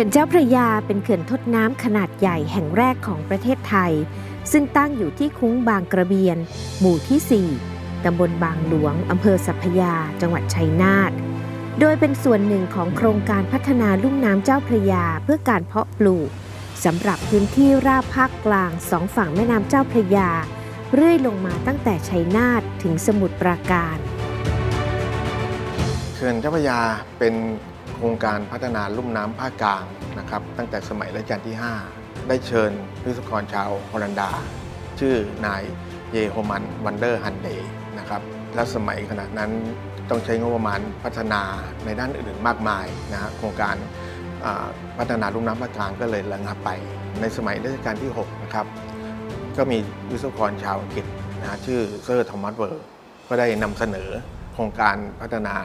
เขื่อนเจ้าพระยาเป็นเขื่อนทดน้ำขนาดใหญ่แห่งแรกของประเทศไทย ซึ่งตั้งอยู่ที่คุ้งบางกระเบียน หมู่ที่ 4 ตำบลบางหลวง อำเภอสัพพยา จังหวัดชัยนาท โดยเป็นส่วนหนึ่งของโครงการพัฒนาลุ่มน้ำเจ้าพระยาเพื่อการเพาะปลูกสำหรับพื้นที่ราบภาคกลางสองฝั่งแม่น้ำเจ้าพระยา เรื่อยลงมาตั้งแต่ชัยนาทถึงสมุทรปราการเขื่อนเจ้าพระยาเป็น โครงการพัฒนาลุ่มน้ำภาคกลางนะครับตั้งแต่สมัยรัชกาลที่ 5 ได้เชิญวิศวกรชาวฮอลันดา ชื่อนายเยโฮมันวันเดอร์ฮันเดย์นะครับและสมัยขณะนั้นต้องใช้งบประมาณพัฒนาในด้านอื่นๆมากมายนะฮะโครงการพัฒนาลุ่มน้ำภาคกลางก็เลยระงับไป ในสมัยรัชกาลที่6นะครับก็มีวิศวกรชาวอังกฤษนะฮะชื่อเซอร์ทอมัสเวิร์ก็ได้นำเสนอโครงการพัฒนา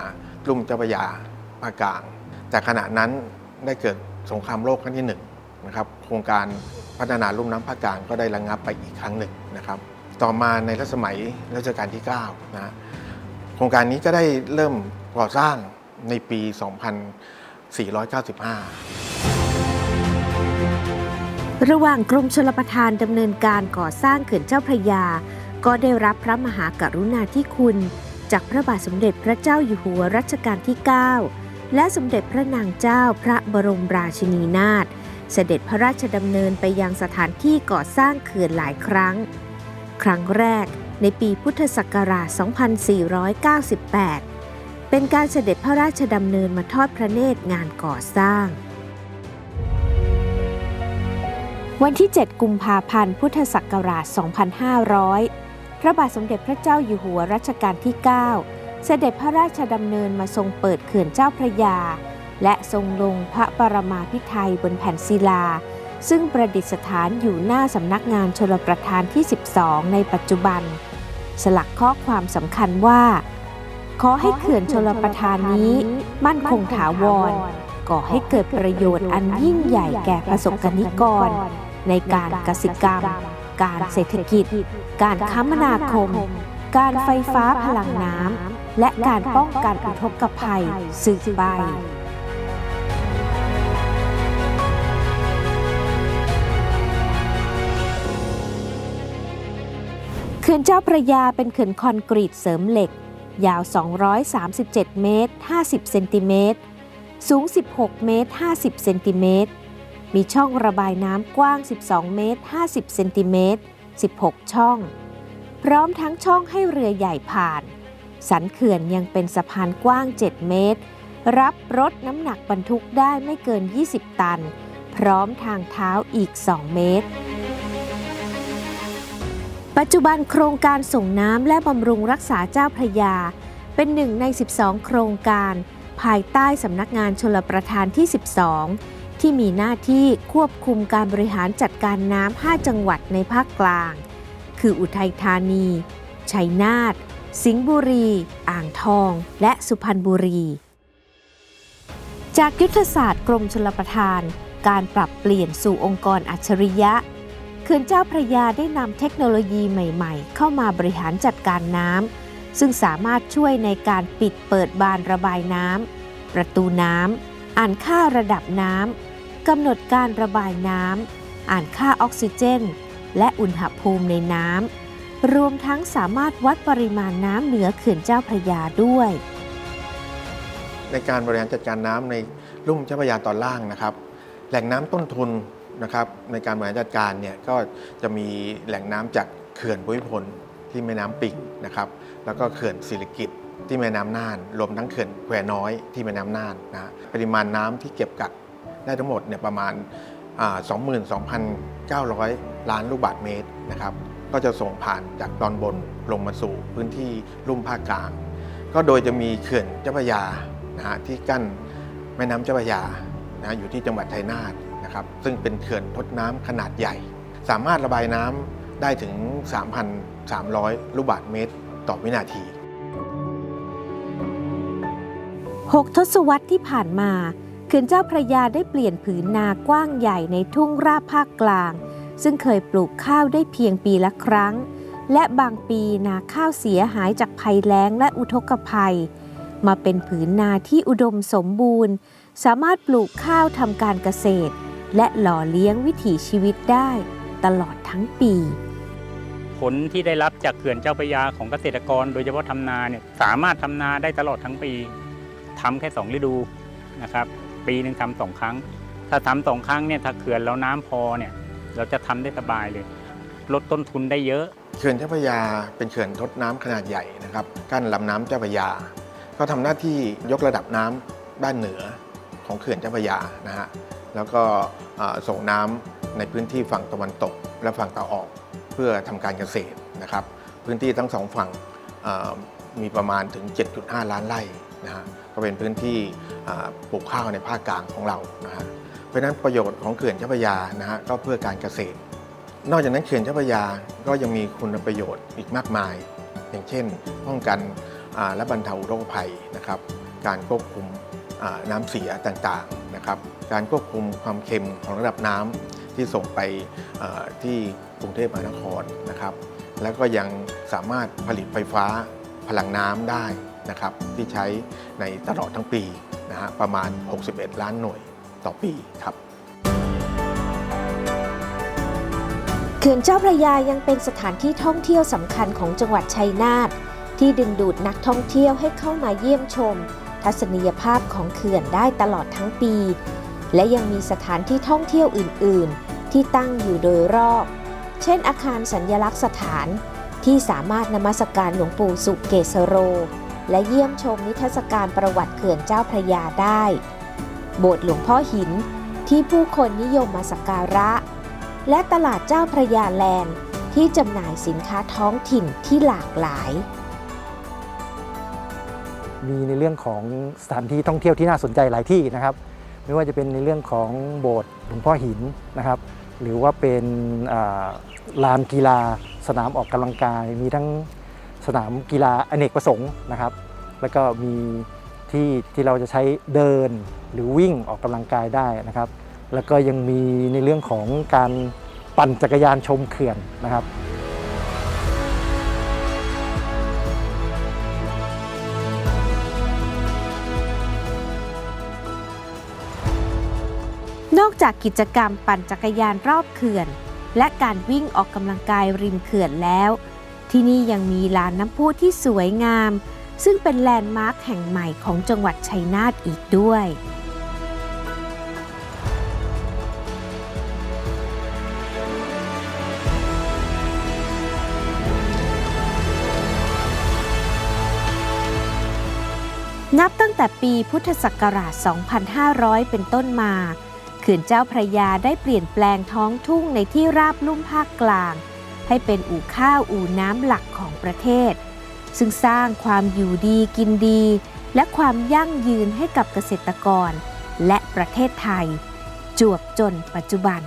ลุ่มเจ้าพระยา ภาคกลาง แต่ขณะนั้นได้เกิดสงครามโลกครั้งที่หนึ่งนะครับโครงการพัฒนาลุ่มน้ำภาคกลางก็ได้ระงับไปอีกครั้งหนึ่งนะครับ ต่อมาในรัชสมัยรัชกาลที่9นะโครงการนี้ก็ได้เริ่มก่อสร้างในปี 2495 ระหว่างกรมชลประทานดำเนินการก่อสร้างเขื่อนเจ้าพระยา ก็ได้รับพระมหากรุณาธิคุณ จากพระบาทสมเด็จพระเจ้าอยู่หัวรัชกาลที่ 9 และสมเด็จพระนางเจ้าพระบรมราชินีนาถเสด็จพระราชดำเนินไปยังสถานที่ก่อสร้างเขื่อนหลายครั้ง ครั้งแรกในปีพุทธศักราช 2498 เป็นการเสด็จพระราชดำเนินมาทอดพระเนตรงานก่อสร้าง วันที่ 7 กุมภาพันธ์ พุทธศักราช 2500 พระบาทสมเด็จพระเจ้าอยู่หัวรัชกาลที่ 9 เสด็จพระราชดำเนินมาทรงเปิดเขื่อนเจ้าพระยา และทรงลงพระปรมาภิไธยบนแผ่นศิลา ซึ่งประดิษฐานอยู่หน้าสำนักงานชลประทานที่ 12 ในปัจจุบัน สลักข้อความสำคัญว่า ขอให้เขื่อนชลประทานนี้ มั่นคงถาวร ก่อให้เกิดประโยชน์อันยิ่งใหญ่แก่ประสบกนิกร ในการกสิกรรม การเศรษฐกิจ การคมนาคม การไฟฟ้าพลังน้ำ และการป้องกันอุทกภัยสืบไปเขื่อนเจ้าพระยาเป็นเขื่อนคอนกรีตเสริมเหล็ก ยาว 237 เมตร 50 เซนติเมตร สูง 16 เมตร 50 เซนติเมตร มีช่องระบายน้ำกว้าง 12 เมตร 50 เซนติเมตร 16 ช่อง พร้อมทั้งช่องให้เรือใหญ่ผ่าน สันเขื่อนยังเป็นสะพานกว้าง 7 เมตร รับรถน้ำหนักบรรทุกได้ไม่เกิน 20 ตัน พร้อมทางเท้าอีก 2 เมตร ปัจจุบันโครงการส่งน้ำและบำรุงรักษาเจ้าพระยา เป็นหนึ่งใน 12 โครงการ ภายใต้สำนักงานชลประทานที่ 12 ที่มีหน้าที่ควบคุมการบริหารจัดการน้ำ 5 จังหวัดในภาคกลาง คืออุทัยธานี ชัยนาท สิงห์บุรี อ่างทอง และสุพรรณบุรี จากยุทธศาสตร์กรมชลประทาน การปรับเปลี่ยนสู่องค์กรอัจฉริยะเขื่อนเจ้าพระยาได้นำเทคโนโลยีใหม่ๆ เข้ามาบริหารจัดการน้ำซึ่งสามารถช่วยในการปิดเปิดบานระบายน้ำประตูน้ำอ่านค่าระดับน้ำกำหนดการระบายน้ำอ่านค่าออกซิเจน และอุณหภูมิในน้ำ รวมทั้งสามารถวัดปริมาณน้ำเหนือเขื่อนเจ้าพระยาด้วย ในการบริหารจัดการน้ำในลุ่มเจ้าพระยาตอนล่างนะครับ แหล่งน้ำต้นทุนนะครับในการบริหารจัดการเนี่ยก็จะมีแหล่งน้ำจากเขื่อนภูมิพลที่แม่น้ำปิงนะครับ แล้วก็เขื่อนศิริกิตที่แม่น้ำน่าน รวมทั้งเขื่อนแควน้อยที่แม่น้ำน่านนะปริมาณน้ำที่เก็บกักได้ทั้งหมดเนี่ยประมาณ 22,900 ล้านลูกบาศก์เมตรนะครับ ก็จะส่งผ่านจากตอนบนลงมาสู่พื้นที่ลุ่มภาคกลาง ก็โดยจะมีเขื่อนเจ้าพระยานะฮะที่กั้นแม่น้ำเจ้าพระยานะอยู่ที่จังหวัดชัยนาทนะครับซึ่งเป็นเขื่อนทดน้ำขนาดใหญ่ สามารถระบายน้ำได้ถึง 3,300 ลูกบาศก์เมตรต่อวินาที 6 ทศวรรษที่ผ่านมาเขื่อนเจ้าพระยาได้เปลี่ยนผืนนากว้างใหญ่ในทุ่งราบภาคกลาง ซึ่งเคยปลูกข้าวได้เพียงปีละครั้ง และบางปีนาข้าวเสียหายจากภัยแล้งและอุทกภัย มาเป็นผืนนาที่อุดมสมบูรณ์ สามารถปลูกข้าวทำการเกษตร และหล่อเลี้ยงวิถีชีวิตได้ตลอดทั้งปี ผลที่ได้รับจากเขื่อนเจ้าพระยาของเกษตรกร โดยเฉพาะทำนาเนี่ยสามารถทำนาได้ตลอดทั้งปีทำแค่สองฤดูนะครับปีหนึ่งทำสองครั้ง ถ้าทำสองครั้งเนี่ยถ้าเขื่อนแล้วน้ำพอเนี่ย เราจะทำได้สบายเลย ลดต้นทุนได้เยอะเขื่อนเจ้าพระยาเป็นเขื่อนทดน้ำขนาดใหญ่นะครับกั้นลำน้ำเจ้าพระยา ก็ทำหน้าที่ยกระดับน้ำด้านเหนือของเขื่อนเจ้าพระยานะฮะแล้วก็ส่งน้ำในพื้นที่ฝั่งตะวันตก และฝั่งตะออกเพื่อทำการเกษตรนะครับ พื้นที่ทั้งสองฝั่งมีประมาณถึง 7.5 ล้านไร่นะฮะก็เป็นพื้นที่ปลูกข้าวในภาคกลางของเรานะฮะ ราะฉะนั้นประโยชน์ของเขื่อนเจ้าพระยานะฮะก็เพื่อการเกษตร นอกจากนั้นเขื่อนเจ้าพระยาก็ยังมีคุณประโยชน์อีกมากมาย อย่างเช่น ป้องกันและบรรเทาโรคภัยนะครับ การควบคุมน้ำเสียต่างๆนะครับ การควบคุมความเค็มของระดับน้ำที่ส่งไปที่กรุงเทพมหานครนะครับ แล้วก็ยังสามารถผลิตไฟฟ้าพลังน้ำได้นะครับที่ใช้ในตลอดทั้งปีนะฮะประมาณ 61 ล้านหน่วย ต่อปีครับเขื่อนเจ้าพระยายังเป็นสถานที่ท่องเที่ยวสำคัญของจังหวัดชัยนาทที่ดึงดูดนักท่องเที่ยวให้เข้ามาเยี่ยมชม ทัศนียภาพของเขื่อนได้ตลอดทั้งปี และยังมีสถานที่ท่องเที่ยวอื่น ๆ ที่ตั้งอยู่โดยรอบ เช่น อาคารสัญญลักษณ์สถานที่สามารถนมัสการหลวงปู่สุเกสโร และเยี่ยมชมนิทรรศการประวัติเขื่อนเจ้าพระยาได้ โบสถ์หลวงพ่อหินที่ผู้คนนิยมมาสักการะ และตลาดเจ้าพระยาแลนด์ที่จำหน่ายสินค้าท้องถิ่นที่หลากหลาย มีในเรื่องของสถานที่ท่องเที่ยวที่น่าสนใจหลายที่นะครับ ไม่ว่าจะเป็นในเรื่องของโบสถ์หลวงพ่อหินนะครับ หรือว่าเป็นลานกีฬา สนามออกกำลังกาย มีทั้งสนามกีฬาอเนกประสงค์นะครับ แล้วก็มี ที่ที่เราจะใช้เดินหรือวิ่งออกกำลังกายได้นะครับ แล้วก็ยังมีในเรื่องของการปั่นจักรยานชมเขื่อนนะครับนอกจากกิจกรรมปั่นจักรยานรอบเขื่อน และการวิ่งออกกำลังกายริมเขื่อนแล้ว ที่นี่ยังมีลานน้ำพุที่สวยงาม ซึ่งเป็นแลนด์มาร์คแห่งใหม่ของจังหวัดชัยนาทอีกด้วย นับตั้งแต่ปีพุทธศักราช 2500 เป็นต้นมาเขื่อนเจ้าพระยาได้เปลี่ยนแปลงท้องทุ่งในที่ราบลุ่มภาคกลาง ให้เป็นอู่ข้าวอู่น้ำหลักของประเทศ ซึ่งสร้างความอยู่ดีกินดี และความยั่งยืนให้กับเกษตรกร และประเทศไทย จวบจนปัจจุบัน